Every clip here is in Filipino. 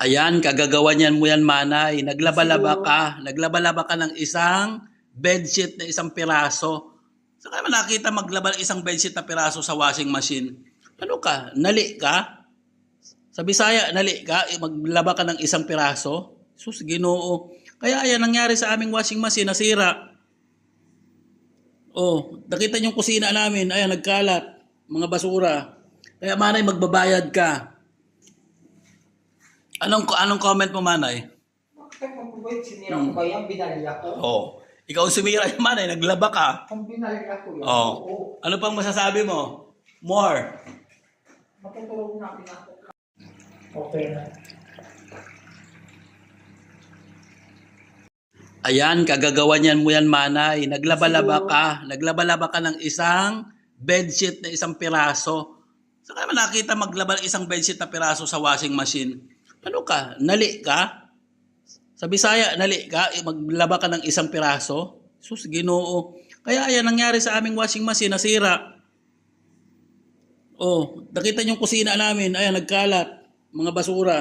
Ayan, kagagawa niyan mo yan, Manay. Naglaba-laba ka. Naglaba-laba ka ng isang bedsheet na isang piraso. Saan ka naman nakita maglaba ng isang bedsheet na piraso sa washing machine? Ano ka? Nali ka? Sa Bisaya, nali ka? Eh, Maglaba ka ng isang piraso? Sus, ginoo. Kaya ayan, nangyari sa aming washing machine, nasira. Oh, nakita yung kusina namin. Ayan, nagkalat. Mga basura. Kaya manay, magbabayad ka. Anong anong comment mo, manay? Bakit ba yun? Sinira ko ba yan? Binalila ko? Oh, ikaw ang sumira yung manay, naglaba ka. Kung binalila ko yan, Oh. oo. Ano pang masasabi mo? More. Matutulog natin ako. Okay na. Ayan, kagagawa niyan mo yan, manay. Naglaba-laba ka. Naglaba-laba ka ng isang bedsheet na isang piraso. Saan ka naman nakita maglaba ng isang bedsheet na piraso sa washing machine? Ano ka? Nali ka? Sa Bisaya, nali ka? Maglaba ka ng isang piraso? Sus, ginoo. Kaya ayan, nangyari sa aming washing machine, nasira. Oh, nakita niyo kusina namin. Ayan, nagkalat. Mga basura.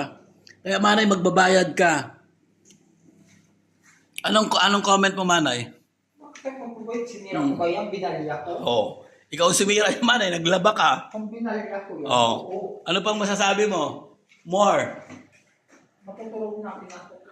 Kaya manay, magbabayad ka. Anong anong comment mo, Manay? Bakit yun? Sinira ko ba yan? Binalila ko? Oh, ikaw ang sumira yung Manay, naglaba ka. Kung binalila ko yan, Oh. oo. Ano pang masasabi mo? More. Matutulog natin ako.